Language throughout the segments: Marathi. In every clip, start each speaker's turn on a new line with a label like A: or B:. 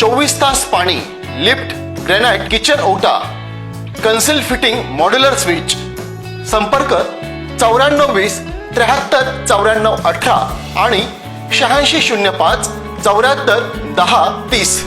A: चोवीस तास पाणी लिफ्ट ग्रॅनाइट किचन ओटा कन्सिल फिटिंग मॉड्युलर स्विच. संपर्क चौऱ्याण्णव वीस त्र्याहत्तर चौऱ्याण्णव अठरा आणि शहाऐंशी शून्य पाच चौऱ्याहत्तर दहा तीस.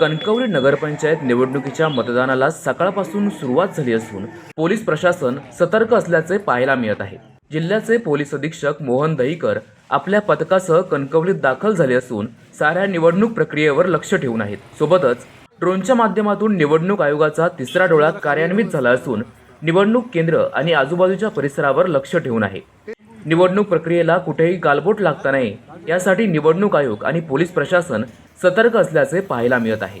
B: कणकवली नगरपंचायत निवडणुकीच्या मतदानाला सकाळपासून सुरुवात झाली असून पोलीस प्रशासन सतर्क असल्याचे पाहायला मिळत आहे. जिल्ह्याचे पोलीस अधीक्षक मोहन दहीकर आपल्या पथकासह कणकवलीत दाखल झाले असून साऱ्या निवडणूक प्रक्रियेवर लक्ष ठेवून आहेत. सोबतच ड्रोनच्या माध्यमातून निवडणूक आयोगाचा तिसरा डोळा कार्यान्वित झाला असून निवडणूक केंद्र आणि आजूबाजूच्या परिसरावर लक्ष ठेवून आहे. निवडणूक प्रक्रियेला कुठेही गालबोट लागता नये यासाठी निवडणूक आयोग आणि पोलीस प्रशासन सतर्क असल्याचे पाहायला मिळत आहे.